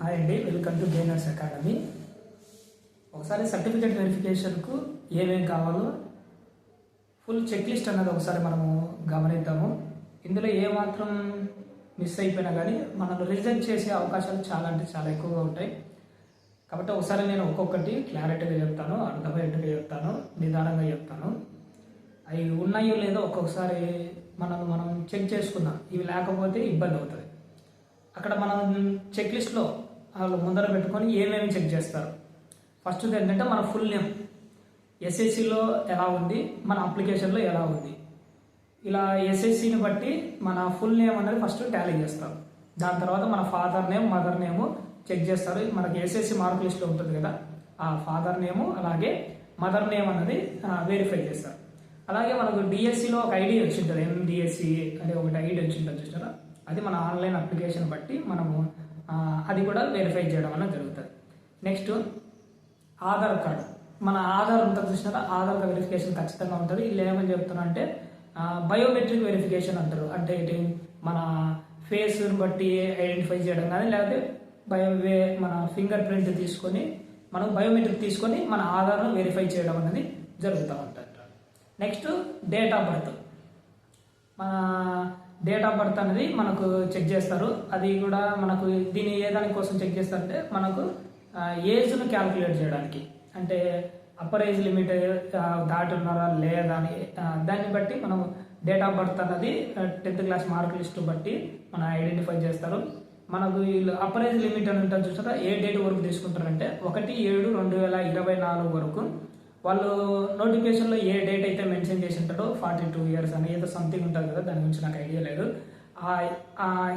Hi అండి welcome to gainers academy ఒకసారి certificate వెరిఫికేషన్కు ఏమేం కావాలో ఫుల్ చెక్ లిస్ట్ అన్నది ఒకసారి మనము గమనిద్దాము. ఇందులో ఏమాత్రం మిస్ అయిపోయినా కానీ మనల్ని రిజెక్ట్ చేసే అవకాశాలు చాలా అంటే చాలా ఎక్కువగా ఉంటాయి. కాబట్టి ఒకసారి నేను ఒక్కొక్కటి క్లారిటీగా చెప్తాను అర్థమయ్యేట్టుగా చెప్తాను నిదానంగా చెప్తాను. అవి ఉన్నాయో లేదో ఒక్కొక్కసారి మనం మనం చెక్ చేసుకుందాం. ఇవి లేకపోతే ఇబ్బంది అవుతుంది. అక్కడ మనం చెక్ లిస్ట్లో వాళ్ళు ముందర పెట్టుకొని ఏమేమి చెక్ చేస్తారు? ఫస్ట్ ఏంటంటే మన ఫుల్ నేమ్ ఎస్ఎస్సిలో ఎలా ఉంది? మన అప్లికేషన్లో ఎలా ఉంది? ఇలా ఎస్ఎస్సిని బట్టి మన ఫుల్ నేమ్ అనేది ఫస్ట్ టాలీ చేస్తారు. దాని తర్వాత మన father name mother name check చేస్తారు. మనకి ఎస్ఎస్సి మార్క్ లిస్ట్లో ఉంటుంది కదా? ఆ ఫాదర్ నేము అలాగే మదర్ నేమ్ అనేది వెరిఫై చేస్తారు. అలాగే మనకు డిఎస్సిలో ఒక ఐడి వచ్చింటుంది. ఎండిఎస్సి అనే ఒకటి ఐడి వచ్చింటుంది చూసారా? అది మన ఆన్లైన్ అప్లికేషన్ బట్టి మనము అది కూడా వెరిఫై చేయడం అనేది జరుగుతుంది. Next Aadhaar card. మన ఆధార్ ఉంటుంది చూసినారా? ఆధార్ వెరిఫికేషన్ ఖచ్చితంగా ఉంటుంది. వీళ్ళు ఏమని చెప్తున్నా అంటే బయోమెట్రిక్ వెరిఫికేషన్ అంటారు. అంటే ఏంటి? మన ఫేస్ని బట్టి ఐడెంటిఫై చేయడం కానీ లేకపోతే బయో వే- మన ఫింగర్ ప్రింట్ తీసుకొని మనం బయోమెట్రిక్ తీసుకొని మన ఆధార్ను వెరిఫై చేయడం అనేది జరుగుతూ ఉంటుంది. నెక్స్ట్ డేట్ ఆఫ్ బర్త్ మన డేట్ ఆఫ్ బర్త్ అనేది మనకు చెక్ చేస్తారు. అది కూడా మనకు దీని ఏ దాని కోసం చెక్ చేస్తారంటే మనకు ఏజ్ను క్యాల్కులేట్ చేయడానికి. అంటే అప్పర్ ఏజ్ లిమిట్ దాటి ఉన్నారా లేదా అని దాన్ని బట్టి మనం డేట్ ఆఫ్ బర్త్ అన్నది టెన్త్ క్లాస్ మార్క్ లిస్ట్ బట్టి మనం ఐడెంటిఫై చేస్తారు. మనకు వీళ్ళు అప్పర్ ఏజ్ లిమిట్ అని ఉంటుంది చూసారా? ఏ డేట్ వరకు తీసుకుంటారంటే ఒకటి ఏడు రెండు వేల ఇరవై నాలుగు వరకు వాళ్ళు నోటిఫికేషన్లో ఏ డేట్ అయితే మెన్షన్ చేసి ఉంటారో ఫార్టీ టూ ఇయర్స్ అని ఏదో సంథింగ్ ఉంటుంది కదా దాని గురించి నాకు ఐడియా లేదు.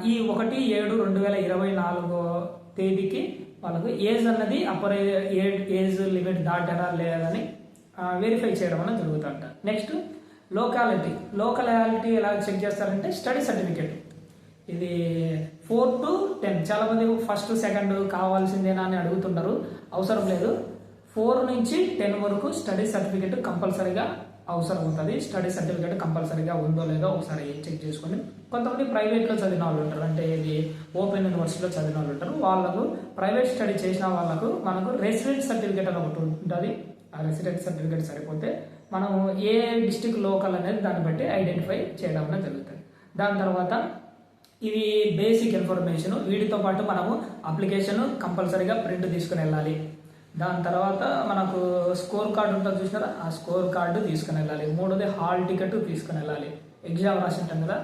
ఈ ఒకటి ఏడు రెండు వేల ఇరవై నాలుగో తేదీకి వాళ్ళకు ఏజ్ అన్నది అప్పర్ ఏజ్ లిమిట్ దాటారా లేదని వెరిఫై చేయడం అనేది జరుగుతుంట నెక్స్ట్ లోకాలిటీ లోకాలిటీ ఎలా చెక్ చేస్తారంటే స్టడీ సర్టిఫికేట్ ఇది ఫోర్ టు టెన్ చాలా మంది ఫస్ట్ సెకండ్ కావాల్సిందేనా అని అడుగుతుంటారు. అవసరం లేదు. ఫోర్ నుంచి టెన్ వరకు స్టడీ సర్టిఫికేట్ కంపల్సరీగా అవసరం అవుతుంది స్టడీ సర్టిఫికేట్ కంపల్సరీగా ఉందో లేదో ఒకసారి చెక్ చేసుకొని కొంతమంది ప్రైవేట్లో చదివిన వాళ్ళు ఉంటారు. అంటే ఇది ఓపెన్ యూనివర్సిటీలో చదివిన వాళ్ళు ఉంటారు. వాళ్ళకు ప్రైవేట్ స్టడీ చేసిన వాళ్ళకు మనకు రెసిడెంట్ సర్టిఫికేట్ అని ఒకటి ఉంటుంది. ఆ రెసిడెంట్ సర్టిఫికేట్ సరిపోతే మనం ఏ డిస్టిక్ లోకల్ అనేది దాన్ని బట్టి ఐడెంటిఫై చేయడం అనేది జరుగుతుంది. దాని తర్వాత ఇవి బేసిక్ ఇన్ఫర్మేషన్. వీటితో పాటు మనము అప్లికేషన్ కంపల్సరీగా ప్రింట్ తీసుకుని వెళ్ళాలి. దాని తర్వాత మనకు స్కోర్ కార్డు ఉంటుంది చూసినారా? ఆ స్కోర్ కార్డు తీసుకుని వెళ్ళాలి. మూడోది హాల్ టికెట్ తీసుకుని వెళ్ళాలి. ఎగ్జామ్ రాసి ఉంటాం కదా.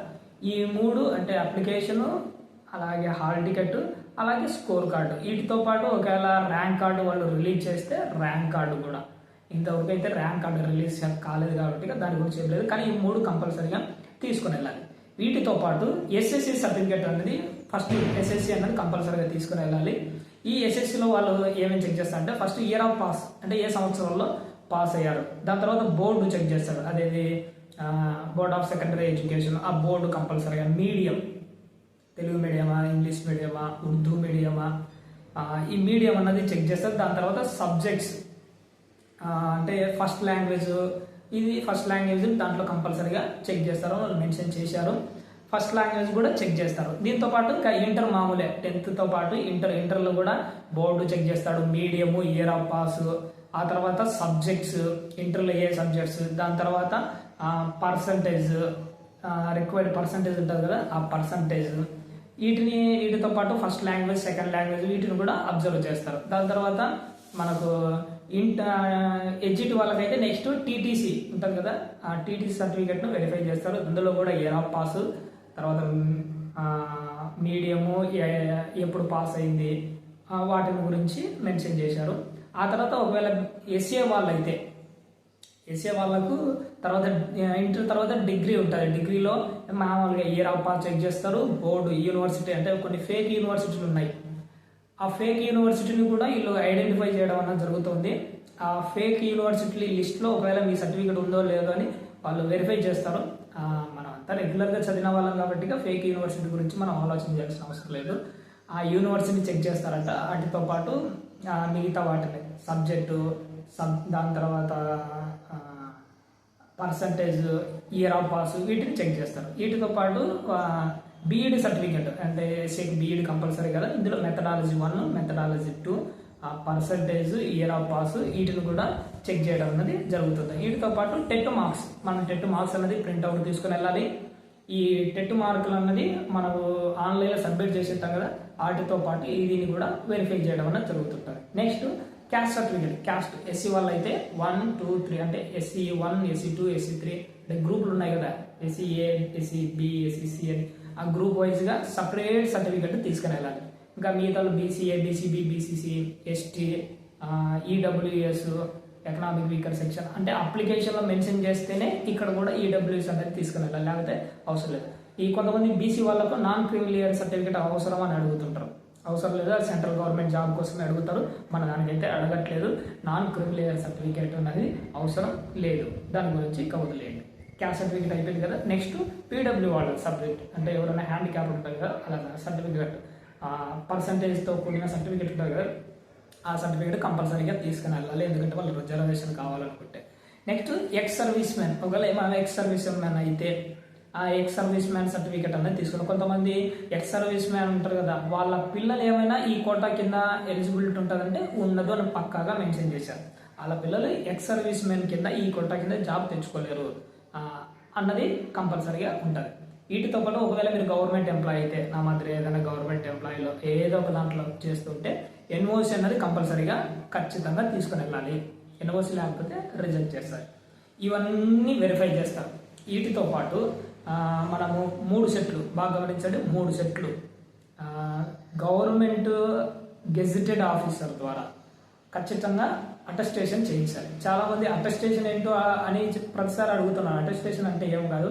ఈ మూడు అంటే అప్లికేషను అలాగే హాల్ టికెట్ అలాగే స్కోర్ కార్డు. వీటితో పాటు ఒకవేళ ర్యాంక్ కార్డు వాళ్ళు రిలీజ్ చేస్తే ర్యాంక్ కార్డు కూడా. ఇంతవరకు అయితే ర్యాంక్ కార్డు రిలీజ్ కాలేదు కాబట్టి దాని గురించి ఏం లేదు. కానీ ఈ మూడు కంపల్సరీగా తీసుకుని వెళ్ళాలి. వీటితో పాటు ఎస్ఎస్సి సర్టిఫికేట్ అనేది ఫస్ట్ ఎస్ఎస్సి అనేది కంపల్సరీగా తీసుకుని వెళ్ళాలి. ఈ ఎస్ఎస్సిలో వాళ్ళు ఏమేమి చెక్ చేస్తారంటే ఫస్ట్ ఇయర్ ఆఫ్ పాస్ అంటే ఏ సంవత్సరంలో పాస్ అయ్యారు. దాని తర్వాత బోర్డు చెక్ చేస్తారు. అదేది? బోర్డ్ ఆఫ్ సెకండరీ ఎడ్యుకేషన్ ఆ బోర్డు కంపల్సరీగా మీడియం తెలుగు మీడియమా ఇంగ్లీష్ మీడియమా ఉర్దూ మీడియమా ఈ మీడియం అన్నది చెక్ చేస్తారు. దాని తర్వాత సబ్జెక్ట్స్ అంటే ఫస్ట్ లాంగ్వేజ్ ఇది ఫస్ట్ లాంగ్వేజ్ దాంట్లో కంపల్సరీగా చెక్ చేస్తారు. వాళ్ళు మెన్షన్ చేశారు. ఫస్ట్ లాంగ్వేజ్ కూడా చెక్ చేస్తారు. దీంతో పాటు ఇంకా ఇంటర్ మామూలే. టెన్త్తో పాటు ఇంటర్ ఇంటర్లో కూడా బోర్డు చెక్ చేస్తాడు. మీడియము ఇయర్ ఆఫ్ పాస్ ఆ తర్వాత సబ్జెక్ట్స్ ఇంటర్లో ఏ సబ్జెక్ట్స్ దాని తర్వాత పర్సంటేజ్ రిక్వైర్డ్ పర్సంటేజ్ ఉంటుంది కదా ఆ పర్సంటేజ్. వీటిని వీటితో పాటు ఫస్ట్ లాంగ్వేజ్ సెకండ్ లాంగ్వేజ్ వీటిని కూడా అబ్జర్వ్ చేస్తారు. దాని తర్వాత మనకు ఇంట ఎడ్జిట్ వాళ్ళకైతే నెక్స్ట్ టీటీసీ ఉంటుంది కదా ఆ టీటీసీ సర్టిఫికేట్ను వెరిఫై చేస్తారు. అందులో కూడా ఇయర్ ఆఫ్ పాస్ తర్వాత మీడియము ఎప్పుడు పాస్ అయింది వాటిని గురించి మెన్షన్ చేశారు. ఆ తర్వాత ఒకవేళ ఎస్ఏ వాళ్ళైతే ఎస్ఏ వాళ్ళకు తర్వాత ఇంటర్ తర్వాత డిగ్రీ ఉంటుంది. డిగ్రీలో మామూలుగా ఇయర్ ఆఫ్ పాస్ చెక్ చేస్తారు. బోర్డు యూనివర్సిటీ అంటే కొన్ని ఫేక్ యూనివర్సిటీలు ఉన్నాయి. ఆ ఫేక్ యూనివర్సిటీని కూడా వీళ్ళు ఐడెంటిఫై చేయడం అన్నది జరుగుతుంది. ఆ ఫేక్ యూనివర్సిటీ లిస్ట్లో ఒకవేళ మీ సర్టిఫికేట్ ఉందో లేదో అని వాళ్ళు వెరిఫై చేస్తారు. అంతా రెగ్యులర్గా చదివిన వాళ్ళం కాబట్టి ఫేక్ యూనివర్సిటీ గురించి మనం ఆలోచన చేయాల్సిన అవసరం లేదు. ఆ యూనివర్సిటీ చెక్ చేస్తారంట. వాటితో పాటు మిగతా వాటిని. సబ్జెక్టు సబ్ దాని తర్వాత పర్సంటేజ్ ఇయర్ ఆఫ్ పాస్ వీటిని చెక్ చేస్తారు. వీటితో పాటు బీఈడి సర్టిఫికేట్ అంటే సేక్ బీఈడి కంపల్సరీ కదా. ఇందులో methodology one methodology two percentage year of pass వీటిని కూడా చెక్ చేయడం అనేది జరుగుతుంది. వీటితో పాటు టెట్ మార్క్స్ మనం టెట్ మార్క్స్ అనేది ప్రింట్అవుట్ తీసుకుని వెళ్ళాలి. ఈ టెట్ మార్కులు అన్నది మనము ఆన్లైన్లో సబ్మిట్ చేసేస్తాం కదా వాటితో పాటు దీన్ని కూడా వెరిఫై చేయడం అనేది జరుగుతుంటుంది. Next caste certificate caste SC వాళ్ళు అయితే వన్ టూ త్రీ అంటే SC one SC two SC three అంటే గ్రూపులు ఉన్నాయి కదా SC A SC B SC C అని. ఆ గ్రూప్ వైజ్గా సపరేట్ సర్టిఫికేట్ తీసుకుని వెళ్ళాలి. ఇంకా మిగతా BCA BCB BCC ST EWS economic weaker section అంటే అప్లికేషన్లో మెన్షన్ చేస్తేనే ఇక్కడ కూడా ఈడబ్ల్యూఎస్ అనేది తీసుకుని వెళ్ళాలి లేకపోతే అవసరం లేదు. ఈ కొంతమంది బీసీ వాళ్ళకు నాన్ క్రిమిలియర్ సర్టిఫికేట్ అవసరం అని అడుగుతుంటారు. అవసరం లేదు సెంట్రల్ గవర్నమెంట్ జాబ్ కోసమే అడుగుతారు. మన దానికైతే అడగట్లేదు. నాన్ క్రిమిలియర్ సర్టిఫికేట్ అనేది అవసరం లేదు. దాని గురించి కవదలేయండి క్యాస్ట్ సర్టిఫికేట్ అయిపోయింది కదా. నెక్స్ట్ పీడబ్ల్యూ వాళ్ళ సబ్జెక్ట్ అంటే ఎవరైనా హ్యాండిక్యాప్ ఉంటుంది కదా అలా సర్టిఫికేట్ పర్సంటేజ్తో కూడిన సర్టిఫికేట్ ఉంటుంది కదా. ఆ సర్టిఫికేట్ కంపల్సరీగా తీసుకుని వెళ్ళాలి. ఎందుకంటే వాళ్ళు రిజర్వేషన్ కావాలనుకుంటే. నెక్స్ట్ ఎక్స్ సర్వీస్ మ్యాన్ ఒకవేళ మనం ఎక్స్ సర్వీస్ మ్యాన్ అయితే ఆ ఎక్స్ సర్వీస్ మ్యాన్ సర్టిఫికేట్ అనేది తీసుకుని కొంతమంది ఎక్స్ సర్వీస్ మ్యాన్ ఉంటారు కదా వాళ్ళ పిల్లలు ఏమైనా ఈ కోటా కింద ఎలిజిబిలిటీ ఉంటుందంటే ఉండదు అని పక్కాగా మెన్షన్ చేశారు. వాళ్ళ పిల్లలు ఎక్స్ సర్వీస్ మ్యాన్ కింద ఈ కోటా కింద జాబ్ తెచ్చుకోలేరు అన్నది కంపల్సరీగా ఉంటుంది. వీటితో పాటు ఒకవేళ మీరు గవర్నమెంట్ ఎంప్లాయీ అయితే నా మాదిరి ఏదైనా గవర్నమెంట్ ఎంప్లాయీలో ఏదో ఒక దాంట్లో చేస్తుంటే ఎన్ఓసి అన్నది కంపల్సరీగా ఖచ్చితంగా తీసుకుని వెళ్ళాలి. ఎన్ఓసి లేకపోతే రిజెక్ట్ చేస్తారు. ఇవన్నీ వెరిఫై చేస్తారు వీటితో పాటు మనము మూడు సెట్లు బాగా గమనించండి మూడు సెట్లు. గవర్నమెంట్ గెజిటెడ్ ఆఫీసర్ ద్వారా ఖచ్చితంగా అటెస్టేషన్ చేయించాలి. చాలా మంది అటెస్టేషన్ ఏంటో అని ప్రతిసారి అడుగుతున్నారు అటెస్టేషన్ అంటే ఏం కాదు.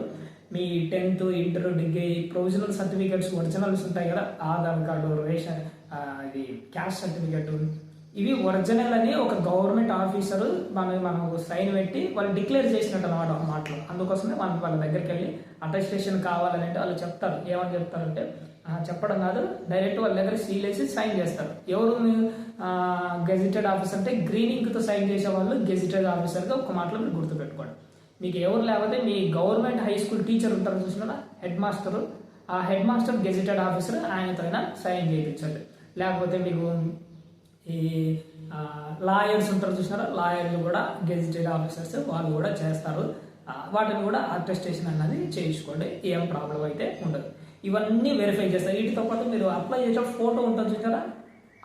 మీ tenth inter degree provisional certificates originals ఉంటాయి కదా ఆధార్ కార్డు రేషన్ ఇది క్యాస్ట్ సర్టిఫికేట్ ఇవి ఒరిజినల్ అని ఒక గవర్నమెంట్ ఆఫీసర్ మన మనం సైన్ పెట్టి వాళ్ళు డిక్లేర్ చేసినట్టు అనమాట ఒక మాటలు. అందుకోసమే మనం వాళ్ళ దగ్గరికి వెళ్ళి అటెస్టేషన్ కావాలని అంటే వాళ్ళు చెప్తారు. ఏమని చెప్తారంటే చెప్పడం కాదు డైరెక్ట్ వాళ్ళ దగ్గర సీల్ వేసి సైన్ చేస్తారు. ఎవరు గెజిటెడ్ ఆఫీసర్ అంటే గ్రీన్ సైన్ చేసే వాళ్ళు గెజిటెడ్ ఆఫీసర్గా ఒక మాటలో మీరు గుర్తుపెట్టుకోండి. మీకు ఎవరు లేకపోతే మీ గవర్నమెంట్ హై స్కూల్ టీచర్ ఉంటారు చూసిన హెడ్ మాస్టర్. ఆ హెడ్ మాస్టర్ గెజిటెడ్ ఆఫీసర్ ఆయనతో సైన్ చేయించండి. లేకపోతే మీకు ఈ లాయర్స్ ఉంటారు చూసినారా? లాయర్లు కూడా గెజిటెడ్ ఆఫీసర్స్ వాళ్ళు కూడా చేస్తారు. వాటిని కూడా అటెస్టేషన్ అన్నది చేయించుకోండి. ఏం ప్రాబ్లం అయితే ఉండదు. ఇవన్నీ వెరిఫై చేస్తారు. వీటితో పాటు మీరు అప్లై చేసే ఫోటో ఉంటుంది చూసారా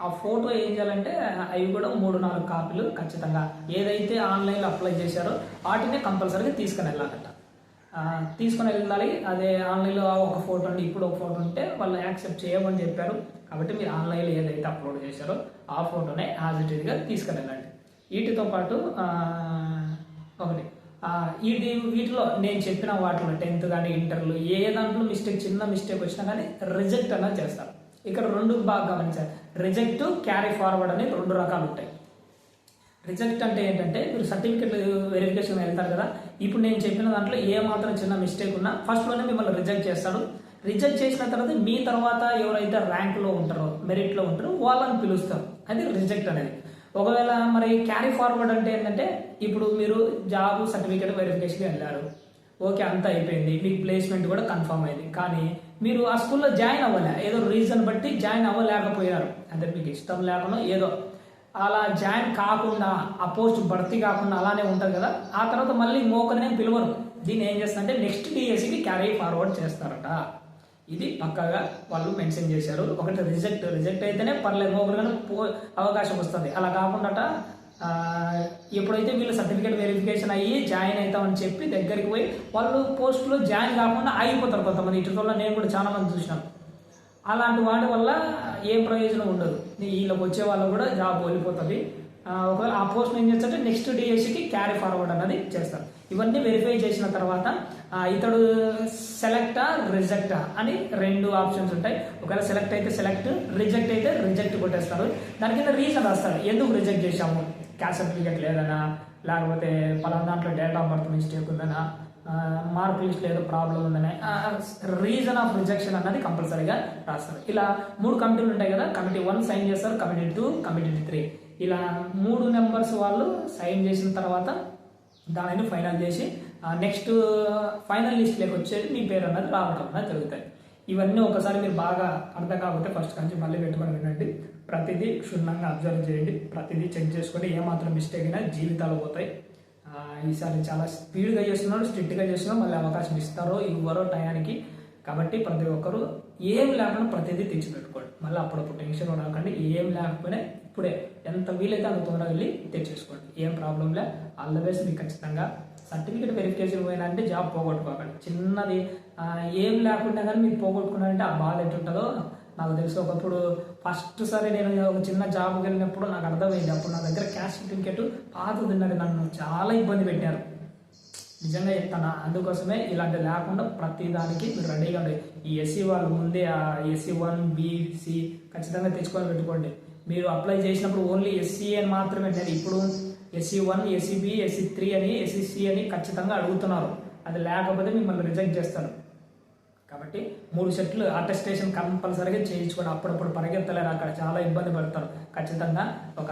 ఆ ఫోటో ఏం చేయాలంటే అవి కూడా మూడు నాలుగు కాపీలు ఖచ్చితంగా ఏదైతే ఆన్లైన్లో అప్లై చేశారో వాటినే కంపల్సరీగా తీసుకుని వెళ్ళాలంట. తీసుకుని వెళ్ళాలి. అదే ఆన్లైన్లో ఒక ఫోటో ఉండి ఇప్పుడు ఒక ఫోటో ఉంటే వాళ్ళు యాక్సెప్ట్ చేయమని చెప్పారు. కాబట్టి మీరు ఆన్లైన్లో ఏదైతే అప్లోడ్ చేశారో ఆ ఫోటోనే యాజ్ ఇట్ ఈజ్గా వెళ్ళండి వీటితో పాటు ఒకటి. ఇది వీటిలో నేను చెప్పిన వాటిలో టెన్త్ కానీ ఇంటర్లు ఏ దాంట్లో మిస్టేక్ చిన్న మిస్టేక్ వచ్చినా కానీ రిజెక్ట్ అన్నది చేస్తారు. ఇక్కడ రెండు బాగా గమనించాలి. రిజెక్ట్ క్యారీ ఫార్వర్డ్ అని రెండు రకాలు ఉంటాయి. రిజెక్ట్ అంటే ఏంటంటే మీరు సర్టిఫికెట్ వెరిఫికేషన్ వెళ్తారు కదా. ఇప్పుడు నేను చెప్పిన దాంట్లో ఏ మాత్రం చిన్న మిస్టేక్ ఉన్నా ఫస్ట్లోనే మిమ్మల్ని రిజెక్ట్ చేస్తాడు. రిజెక్ట్ చేసిన తర్వాత మీ తర్వాత ఎవరైతే ర్యాంక్లో ఉంటారో మెరిట్లో ఉంటారో వాళ్ళని పిలుస్తారు. అది రిజెక్ట్ అనేది. ఒకవేళ మరి క్యారీ ఫార్వర్డ్ అంటే ఏంటంటే ఇప్పుడు మీరు జాబ్ సర్టిఫికేట్ వెరిఫికేషన్కి వెళ్ళారు. ఓకే అంతా అయిపోయింది. మీకు ప్లేస్మెంట్ కూడా కన్ఫర్మ్ అయింది. కానీ మీరు ఆ స్కూల్లో జాయిన్ అవ్వలే. ఏదో రీజన్ బట్టి జాయిన్ అవ్వలేకపోయారు అంటే మీకు ఇష్టం లేకుండా ఏదో అలా జాయిన్ కాకుండా ఆ పోస్ట్ భర్తీ కాకుండా అలానే ఉంటుంది కదా ఆ తర్వాత మళ్ళీ మోకనే పిలవరు. దీన్ని ఏం చేస్తారంటే నెక్స్ట్ డిఎస్సికి క్యారీ ఫార్వర్డ్ చేస్తారట. ఇది పక్కాగా వాళ్ళు మెన్షన్ చేశారు. ఒకటి రిజెక్ట్ రిజెక్ట్ అయితేనే పర్లేదు మోకరుగానే పో అవకాశం వస్తుంది. అలా కాకుండా ఎప్పుడైతే వీళ్ళు సర్టిఫికేట్ వెరిఫికేషన్ అయ్యి జాయిన్ అవుతామని చెప్పి దగ్గరికి పోయి వాళ్ళు పోస్ట్లో జాయిన్ కాకుండా ఆగిపోతారు కొంతమంది. ఇటువల్ల నేను కూడా చాలా మంది చూసినాను. అలాంటి వాటి వల్ల ఏం ప్రయోజనం ఉండదు. వీళ్ళకి వచ్చే వాళ్ళు కూడా జాబ్ వెళ్ళిపోతుంది ఒకవేళ ఆ పోస్ట్ ఏం చేస్తారంటే నెక్స్ట్ డిఎస్సికి క్యారీ ఫార్వర్డ్ అన్నది చేస్తారు. ఇవన్నీ వెరిఫై చేసిన తర్వాత ఇతడు సెలెక్టా రిజెక్టా అని రెండు ఆప్షన్స్ ఉంటాయి. ఒకవేళ సెలెక్ట్ అయితే సెలెక్ట్ రిజెక్ట్ అయితే రిజెక్ట్ కొట్టేస్తారు. దాని కింద రీజన్ రాస్తారు. ఎందుకు రిజెక్ట్ చేశాము? క్యాస్ట్ సర్టిఫికేట్ లేదనా? లేకపోతే పలానా దాంట్లో డేట్ ఆఫ్ బర్త్ మిస్టేక్ ఉందనా? మార్క్ లిస్ట్ ఏదో ప్రాబ్లం ఉందని రీజన్ ఆఫ్ రిజెక్షన్ అన్నది కంపల్సరీగా రాస్తారు. ఇలా మూడు కమిటీలు ఉంటాయి కదా కమిటీ వన్ సైన్ చేస్తారు కమిటీ టూ కమిటీ త్రీ ఇలా మూడు నెంబర్స్ వాళ్ళు సైన్ చేసిన తర్వాత దానిని ఫైనల్ చేసి నెక్స్ట్ ఫైనల్ లిస్ట్లోకి వచ్చేది మీ పేరు అన్నది రావడం అన్నది జరుగుతాయి. ఇవన్నీ ఒకసారి మీరు బాగా అర్థం కాకపోతే ఫస్ట్ నుంచి మళ్ళీ పెట్టుకొని వినండి. ప్రతిదీ క్షుణ్ణంగా అబ్జర్వ్ చేయండి. ప్రతిదీ చెక్ చేసుకొని ఏమాత్రం మిస్టేక్ అయినా జీవితాలు పోతాయి. ఈసారి చాలా స్పీడ్గా చేస్తున్నారు స్ట్రిక్ట్గా చేస్తున్నారు మళ్ళీ అవకాశం ఇస్తారో ఇవ్వరో టయానికి. కాబట్టి ప్రతి ఒక్కరు ఏం లేకుండా ప్రతిదీ తెచ్చి పెట్టుకోండి మళ్ళీ అప్పుడప్పుడు టెన్షన్ ఉండకండి ఏం లేకపోయినా ఇప్పుడే ఎంత వీలైతే అంత తొందరగా వెళ్ళి తెచ్చేసుకోండి. ఏం ప్రాబ్లం లే ఆల్ ద బెస్ట్ మీకు ఖచ్చితంగా. సర్టిఫికేట్ వెరిఫికేషన్ పోయినంటే జాబ్ పోగొట్టుకోకండి. చిన్నది ఏం లేకుండా కానీ మీరు పోగొట్టుకున్నారంటే ఆ బాధ ఎట్టుంటుందో నాకు తెలిసి ఒకప్పుడు ఫస్ట్ సారి నేను ఒక చిన్న జాబ్కి వెళ్ళినప్పుడు నాకు అర్థమైంది. అప్పుడు నా దగ్గర క్యాష్ సర్టిఫికేట్ పాతది ఉన్నది. నన్ను చాలా ఇబ్బంది పెట్టారు. నిజంగా చెప్తాను? అందుకోసమే ఇలాంటి లేకుండా ప్రతి దానికి మీరు రెడీగా ఉండే ఈ ఎస్సీ వాళ్ళు ముందే ఆ ఎస్సీ వన్ బీసీ ఖచ్చితంగా తెచ్చుకొని పెట్టుకోండి. మీరు అప్లై చేసినప్పుడు ఓన్లీ ఎస్సీ అని మాత్రమే నేను ఇప్పుడు SC one SC B SC three అని ఎస్సీ సి అని ఖచ్చితంగా అడుగుతున్నారు. అది లేకపోతే మిమ్మల్ని రిజెక్ట్ చేస్తారు. కాబట్టి మూడు సెట్లు అటెస్టేషన్ కంపల్సరీగా చేయించుకోండి. అప్పుడప్పుడు పరిగెత్తలేరు. అక్కడ చాలా ఇబ్బంది పడతారు. ఖచ్చితంగా ఒక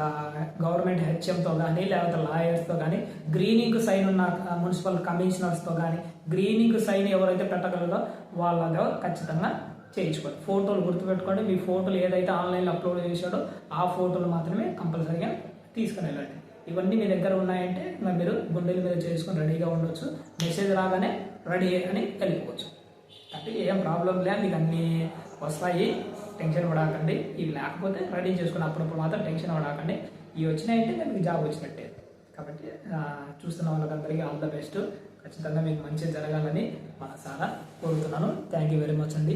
గవర్నమెంట్ హెచ్ఎంతో కానీ లేకపోతే లాయర్స్తో కానీ గ్రీనింగ్ సైన్ ఉన్న మున్సిపల్ కమిషనర్స్తో కానీ గ్రీనింగ్ సైన్ ఎవరైతే పెట్టగలరో వాళ్ళగా ఖచ్చితంగా చేయించుకోండి. ఫోటోలు గుర్తుపెట్టుకోండి. మీ ఫోటోలు ఏదైతే ఆన్లైన్లో అప్లోడ్ చేశాడో ఆ ఫోటోలు మాత్రమే కంపల్సరీగా తీసుకుని వెళ్ళండి. ఇవన్నీ మీ దగ్గర ఉన్నాయంటే మీరు గుండెల మీద చేసుకొని రెడీగా ఉండొచ్చు. మెసేజ్ రాగానే రెడీ అని వెళ్ళిపోవచ్చు. అంటే ఏం ప్రాబ్లం లేదు మీకు అన్నీ వస్తాయి టెన్షన్ పడకండి. ఇవి లేకపోతే రెడీ చేసుకుని అప్పుడప్పుడు మాత్రం టెన్షన్ పడకండి. ఇవి వచ్చినాయంటే మీకు జాబ్ వచ్చినట్టే. కాబట్టి చూస్తున్న వాళ్ళకందరికీ ఆల్ ద బెస్ట్ ఖచ్చితంగా మీకు మంచి జరగాలని మనసారా కోరుతున్నాను. థ్యాంక్ యూ వెరీ మచ్ అండి.